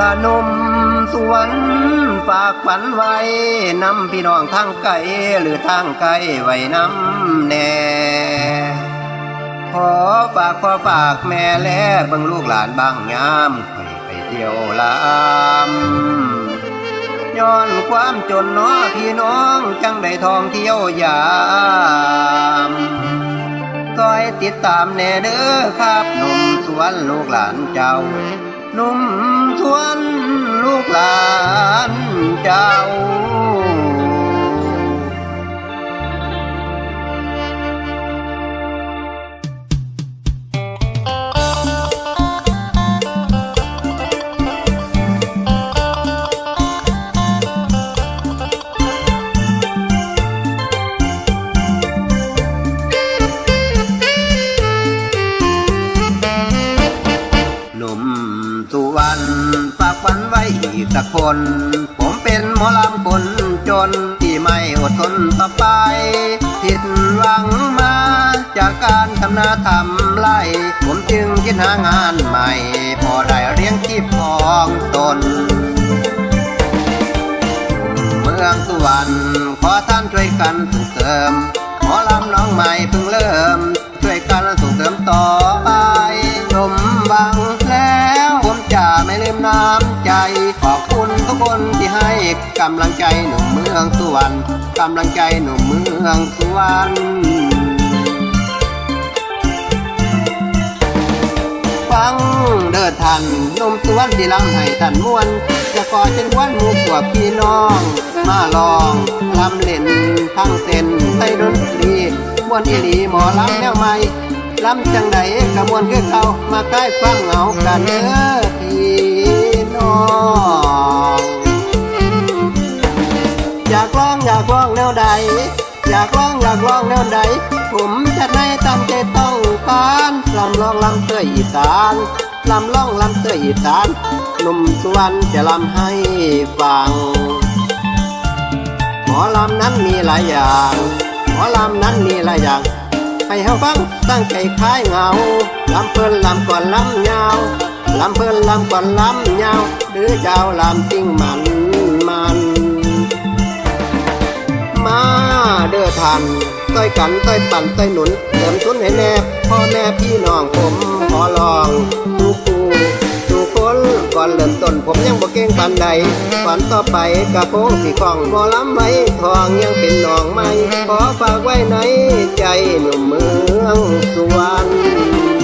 ละนมสวนฝากฝันไว้นำพี่น้องทางไกลหรือทางไกลไว้นำแน่ขอฝากขอฝากแม่และบิ่งลูกหลานบางยามค่อยไปเที่ยวลามย้อนความจนน้อพี่น้องจังได้ทองเที่ยวยามคอยติดตามแน่เด้อครับหนุ่มสวนลูกหลานเจ้า นุ่มชวนลูกหลานเจ้า สุวรรณฝากฝันไว้อีกสักคน ผมเป็นหมอลำคนจน ที่ไม่อดทนต่อไป ผิดหวังมา จากการทำนาทำไรผมจึงคิดหางานใหม่ พอได้เลี้ยงชีพของตน เมืองสุวรรณขอท่านช่วยกันส่งเสริมหมอลำน้องใหม่เพิ่งเริ่ม น้ำใจ ขอบคุณทุกคนที่ให้กำลังใจหนุ่มเมืองสุวรรณกำลังใจหนุ่มเมืองสุวรรณฟังเดินทันนมสุวนที่ลำให้ท่านมวนจะก่อเช่นวันหมู่พวกพี่น้อง มาลองลำเล่นทั้งเต้นไทยดนตรีมวนอีหลีหมอลำแนวใหม่ลำจังใดกระมวลคือเขามาใกล้ฟังเหงากันเด้อพี่ น้องอยากร้องอยากร้องแนวใด อยากร้องอยากร้องแนวใด ผมจะให้ตามใจต้องการลำร้องลำเตยอีสานลำร้องลำเตยอีสานหนุ่มสุวรรค์จะลำให้ฟังหมอลำนั้นมีหลายอย่างหมอลำนั้นมีหลายอย่างให้เฮาฟังตั้งใจคลายเหงาลำเพิ่นลำก่อนลำยาว ลำเพิ่นลำก่อนลำยาวหรือเจ้าลำจริงมันมัน มาเด้อทันต้อยกันต้อยปั่นต้อยหนุนเติมทุนให้แน่พ่อแม่พี่น้องผมขอลองดูครูดูคนก่อนเริ่มต้นผมยังบ่เก่งปานใดก่อนต่อไปกระโปงสีของหมอลำไม้ทองยังเป็นน้องใหม่ขอฝากไว้ในใจหนุ่มเมืองสุวรรณ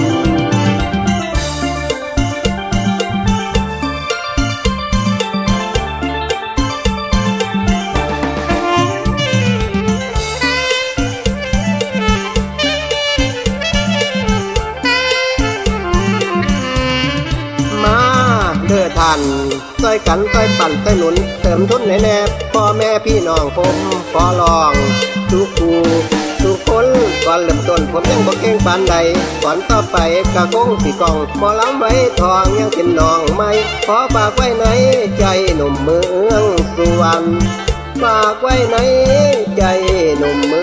เด้อท่นต้อยกันต้อยปั่นต้อยหนุน เติมทุนให้แน่พ่อแม่พี่น้องผมขอลองทุกคูทุกคนก่อนเริ่มต้นผมยังบ่เก่งปานใดก่อนต่อไปกะคงสิกองบ่ล้ำไว้ทองยังเป็นน้องไม่ขอฝากไว้ในใจหนุ่มเมืองสุวรรณฝากไว้ในใจหนุ่มเมือง